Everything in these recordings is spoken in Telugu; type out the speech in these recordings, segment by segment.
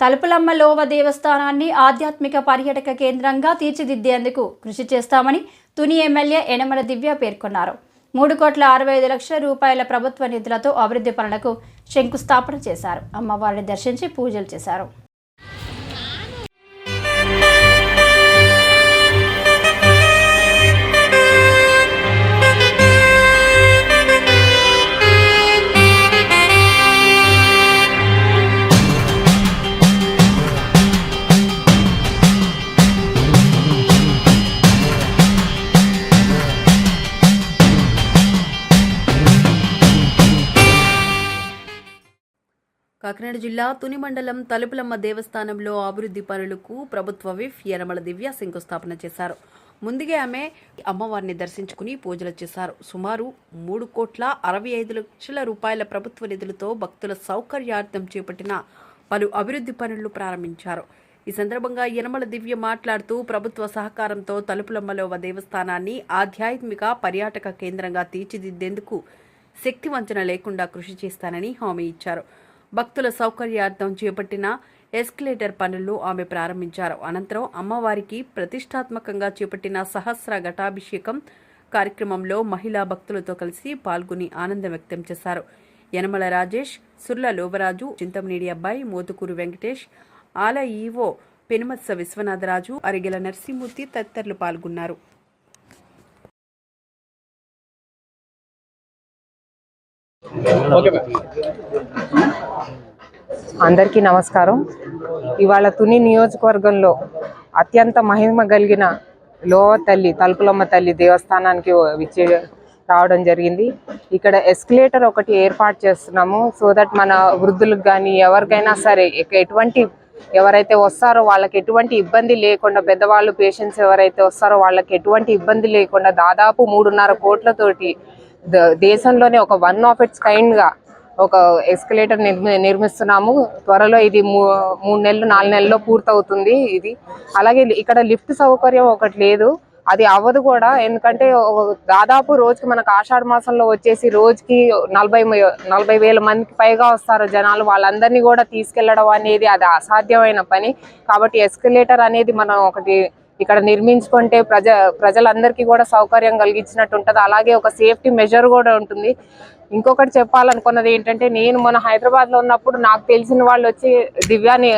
తలుపులమ్మ లోవ దేవస్థానాన్ని ఆధ్యాత్మిక పర్యాటక కేంద్రంగా తీర్చిదిద్దేందుకు కృషి చేస్తామని తుని ఎమ్మెల్యే యనమల దివ్య పేర్కొన్నారు. మూడు కోట్ల అరవై ఐదు లక్షల రూపాయల ప్రభుత్వ నిధులతో అభివృద్ధి పనులకు శంకుస్థాపన చేశారు. అమ్మవారిని దర్శించి పూజలు చేశారు. కాకినాడ జిల్లా తుని మండలం తలుపులమ్మ దేవస్థానంలో అభివృద్ధి పనులకు ప్రభుత్వ విఫ్ యనమల దివ్య శంకుస్థాపన చేశారు. ముందుగా ఆమె అమ్మవారిని దర్శించుకుని పూజలు చేశారు. సుమారు మూడు కోట్ల అరవై ఐదు లక్షల రూపాయల ప్రభుత్వ నిధులతో భక్తుల సౌకర్యార్థం చేపట్టిన పలు అభివృద్ధి పనులు ప్రారంభించారు. ఈ సందర్భంగా యనమల దివ్య మాట్లాడుతూ ప్రభుత్వ సహకారంతో తలుపులమ్మలో దేవస్థానాన్ని ఆధ్యాత్మిక పర్యాటక కేంద్రంగా తీర్చిదిద్దేందుకు శక్తి వంచన లేకుండా కృషి చేస్తానని హామీ ఇచ్చారు. భక్తుల సౌకర్యార్థం చేపట్టిన ఎస్కలేటర్ పనులు ఆమె ప్రారంభించారు. అనంతరం అమ్మవారికి ప్రతిష్టాత్మకంగా చేపట్టిన సహస్ర ఘటాభిషేకం కార్యక్రమంలో మహిళా భక్తులతో కలిసి పాల్గొని ఆనందం వ్యక్తం చేశారు. యనమల రాజేష్ సుర్ల లోబరాజు చింతమనేడి అబ్బాయి మోతుకూరు వెంకటేష్ ఆల ఈవో పెనుమత్స విశ్వనాథరాజు అరిగెల నర్సింహూర్తి తదితరులు పాల్గొన్నారు. అందరికీ నమస్కారం. ఇవాళ తుని నియోజకవర్గంలో అత్యంత మహిమ కలిగిన లోవ తల్లి తలుపులమ్మ తల్లి దేవస్థానానికి విచ్చే రావడం జరిగింది. ఇక్కడ ఎస్కలేటర్ ఒకటి ఏర్పాటు చేస్తున్నాము. సో దట్ మన వృద్ధులకు కానీ ఎవరికైనా సరే ఇక ఎటువంటి ఎవరైతే వస్తారో వాళ్ళకి ఎటువంటి ఇబ్బంది లేకుండా పెద్దవాళ్ళు పేషెంట్స్ ఎవరైతే వస్తారో వాళ్ళకి ఎటువంటి ఇబ్బంది లేకుండా దాదాపు మూడున్నర కోట్లతోటి దేశంలోనే ఒక వన్ ఆఫ్ ఇట్స్ కైండ్గా ఒక ఎస్కలేటర్ నిర్మి నిర్మిస్తున్నాము. త్వరలో ఇది మూ మూడు నెలలు నాలుగు నెలల్లో పూర్తవుతుంది ఇది. అలాగే ఇక్కడ లిఫ్ట్ సౌకర్యం ఒకటి లేదు. అది అవ్వదు కూడా. ఎందుకంటే దాదాపు రోజుకి మనకు ఆషాఢ మాసంలో వచ్చేసి రోజుకి నలభై నలభై వేల మందికి పైగా వస్తారు జనాలు. వాళ్ళందరినీ కూడా తీసుకెళ్ళడం అనేది అది అసాధ్యమైన పని. కాబట్టి ఎస్కలేటర్ అనేది మనం ఒకటి ఇక్కడ నిర్మించుకుంటే ప్రజ ప్రజలందరికీ కూడా సౌకర్యం కలిగించినట్టు ఉంటుంది. అలాగే ఒక సేఫ్టీ మెజర్ కూడా ఉంటుంది. ఇంకొకటి చెప్పాలనుకున్నది ఏంటంటే నేను మన హైదరాబాద్లో ఉన్నప్పుడు నాకు తెలిసిన వాళ్ళు వచ్చి దివ్యాని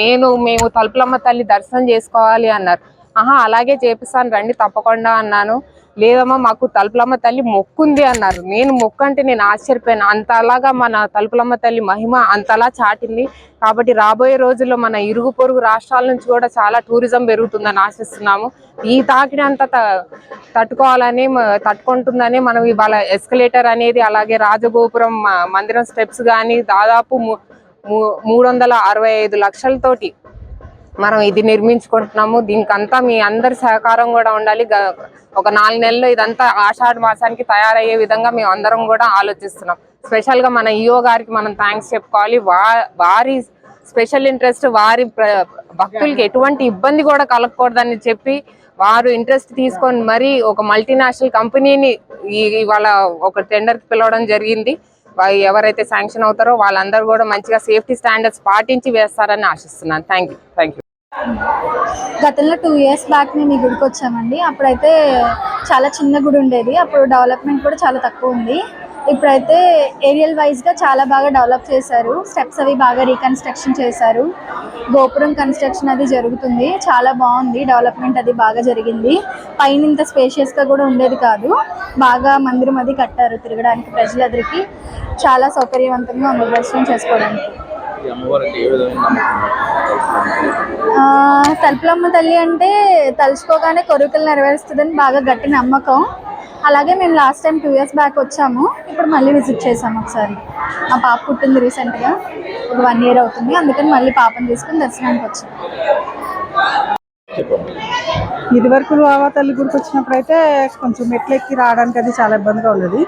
నేను మేము తలుపులమ్మ తల్లి దర్శనం చేసుకోవాలి అన్నారు. ఆహా అలాగే చేపిస్తాను రండి తప్పకుండా అన్నాను. లేదమ్మా మాకు తలుపులమ్మ తల్లి మొక్కుంది అన్నారు. నేను మొక్కు అంటే నేను ఆశ్చర్యపోయాను. అంతలాగా మన తలుపులమ్మ తల్లి మహిమ అంతలా చాటింది. కాబట్టి రాబోయే రోజుల్లో మన ఇరుగు పొరుగు రాష్ట్రాల నుంచి కూడా చాలా టూరిజం పెరుగుతుందని ఆశిస్తున్నాము. ఈ తాకిడి అంతా త- తట్టుకోవాలని తట్టుకుంటుందని మనం ఇవాళ ఎస్కలేటర్ అనేది అలాగే రాజగోపురం మందిరం స్టెప్స్ కానీ దాదాపు మూడు వందల అరవై ఐదు లక్షలతోటి మనం ఇది నిర్మించుకుంటున్నాము. దీనికంతా మీ అందరి సహకారం కూడా ఉండాలి. ఒక నాలుగు నెలలు ఇదంతా ఆషాఢ మాసానికి తయారయ్యే విధంగా మేము అందరం కూడా ఆలోచిస్తున్నాం. స్పెషల్గా మన ఈఓ గారికి మనం థ్యాంక్స్ చెప్పుకోవాలి. వా వారి స్పెషల్ ఇంట్రెస్ట్ వారి ప్ర- భక్తులకి ఎటువంటి ఇబ్బంది కూడా కలగకూడదని చెప్పి వారు ఇంట్రెస్ట్ తీసుకొని మరి ఒక మల్టీనేషనల్ కంపెనీని ఇవాళ ఒక టెండర్కి పిలవడం జరిగింది. ఎవరైతే శాంక్షన్ అవుతారో వాళ్ళందరూ కూడా మంచిగా సేఫ్టీ స్టాండర్డ్స్ పాటించి వేస్తారని ఆశిస్తున్నాను. Thank you. Thank you. గతంలో టూ ఇయర్స్ బ్యాక్ మేము ఈ గుడికి వచ్చామండి. అప్పుడైతే చాలా చిన్న గుడి ఉండేది. అప్పుడు డెవలప్మెంట్ కూడా చాలా తక్కువ ఉంది. ఇప్పుడైతే ఏరియల్ వైజ్గా చాలా బాగా డెవలప్ చేశారు. స్టెప్స్ అవి బాగా రీకన్స్ట్రక్షన్ చేశారు. గోపురం కన్స్ట్రక్షన్ అది జరుగుతుంది. చాలా బాగుంది. డెవలప్మెంట్ అది బాగా జరిగింది. పైన ఇంత స్పేషియస్గా కూడా ఉండేది కాదు. బాగా మందిరం అది కట్టారు తిరగడానికి ప్రజలందరికీ. చాలా సౌకర్యవంతంగా ఉంది దర్శనం చేసుకోవడానికి. తలుపులమ్మ తల్లి అంటే తలుచుకోగానే కోరికలు నెరవేరుస్తుందని బాగా గట్టి నమ్మకం. అలాగే మేము last time two years back వచ్చాము. ఇప్పుడు మళ్ళీ విజిట్ చేసాము ఒకసారి. మా పాప పుట్టింది రీసెంట్గా ఒక వన్ ఇయర్ అవుతుంది. అందుకని మళ్ళీ పాపను తీసుకుని దర్శనానికి వచ్చాము ఇదివరకు బాబా తల్లి గుడికి వచ్చినప్పుడు అయితే కొంచెం మెట్లు ఎక్కి రావడానికి అది చాలా ఇబ్బందిగా ఉండేది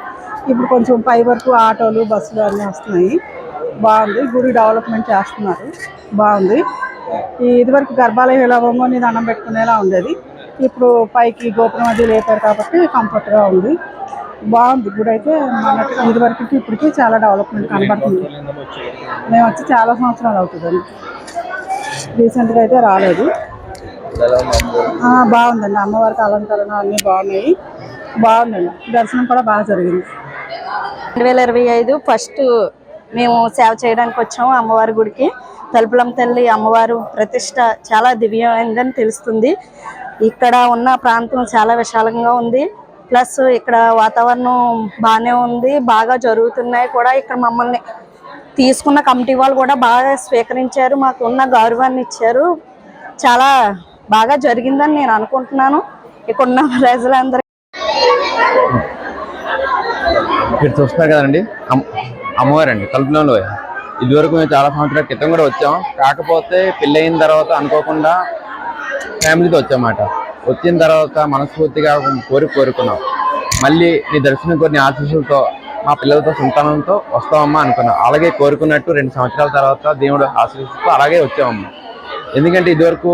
ఇప్పుడు కొంచెం పై వరకు ఆటోలు బస్సులు అన్నీ వస్తున్నాయి. బాగుంది. గుడి డెవలప్మెంట్ చేస్తున్నారు. బాగుంది. ఈ ఇదివరకు గర్భాలయం ఇలా ఒంగోని దండం పెట్టుకునేలా ఉండేది. ఇప్పుడు పైకి గోపురం అది లేపారు కాబట్టి కంఫర్ట్గా ఉంది. బాగుంది. గుడి అయితే మన ఇదివరకు ఇప్పటికి చాలా డెవలప్మెంట్ కనబడుతుంది. మేము వచ్చి చాలా సంవత్సరాలు అవుతుందండి. రీసెంట్గా అయితే రాలేదు. బాగుందండి. అమ్మవారికి అలంకరణ అన్నీ బాగున్నాయి. బాగుందండి. దర్శనం కూడా బాగా జరిగింది. రెండు వేల ఇరవై ఐదు ఫస్ట్ మేము సేవ చేయడానికి వచ్చాము అమ్మవారి గుడికి. తలుపులమ్మ తల్లి అమ్మవారు ప్రతిష్ట చాలా దివ్యమైందని తెలుస్తుంది. ఇక్కడ ఉన్న ప్రాంతం చాలా విశాలంగా ఉంది. ప్లస్ ఇక్కడ వాతావరణం బాగానే ఉంది. బాగా జరుగుతున్నాయి కూడా ఇక్కడ మమ్మల్ని తీసుకున్న కమిటీ వాళ్ళు కూడా బాగా స్వీకరించారు. మాకు ఉన్న గౌరవాన్ని ఇచ్చారు. చాలా బాగా జరిగిందని నేను అనుకుంటున్నాను. ఇక్కడ ఉన్న ప్రజలందరూ ఇక్కడ చూస్తున్నారు కదండి. అమ్మవారండి అమ్మవారు అండి కల్పనలో ఇదివరకు మేము చాలా సంవత్సరాల క్రితం కూడా వచ్చాం కాకపోతే పెళ్ళయిన తర్వాత అనుకోకుండా ఫ్యామిలీతో వచ్చామాట వచ్చిన తర్వాత మనస్ఫూర్తిగా కోరిక కోరుకున్నాం. మళ్ళీ నీ దర్శనం కొన్ని ఆశీస్సులతో మా పిల్లలతో సంతానంతో వస్తామమ్మా అనుకున్నాం. అలాగే కోరుకున్నట్టు రెండు సంవత్సరాల తర్వాత దేవుడు ఆశీస్సుతో అలాగే వచ్చామమ్మా. ఎందుకంటే ఇదివరకు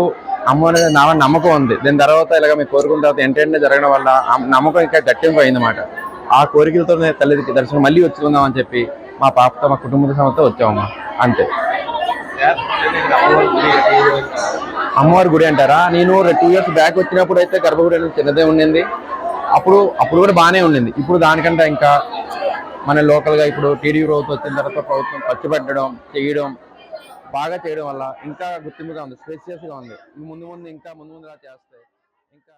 అమ్మ నా నమ్మకం ఉంది. దీని తర్వాత ఇలాగ మేము కోరుకున్న తర్వాత ఎంటెంటనే జరగడం వల్ల నమ్మకం ఇంకా గట్టింపు అయిందన్నమాట ఆ కోరికలతో తల్లి దర్శనం మళ్ళీ వచ్చుకుందాం అని చెప్పి మా పాపతో మా కుటుంబ సమతో వచ్చామమ్మా అంతే. అమ్మవారి గుడి అంటారా? నేను టూ ఇయర్స్ బ్యాక్ వచ్చినప్పుడు అయితే గర్భగుడి అనేది చిన్నదే ఉండింది. అప్పుడు అప్పుడు కూడా బాగానే ఉండింది. ఇప్పుడు దానికంటే ఇంకా మన లోకల్గా ఇప్పుడు టీడీ ప్రభుత్వం వచ్చిన తర్వాత ప్రభుత్వం ఖర్చు పెట్టడం చేయడం బాగా చేయడం వల్ల ఇంకా గుర్తింపుగా ఉంది స్పేసియస్గా ఉంది. ముందు ముందు ఇంకా ముందు ముందు చేస్తే ఇంకా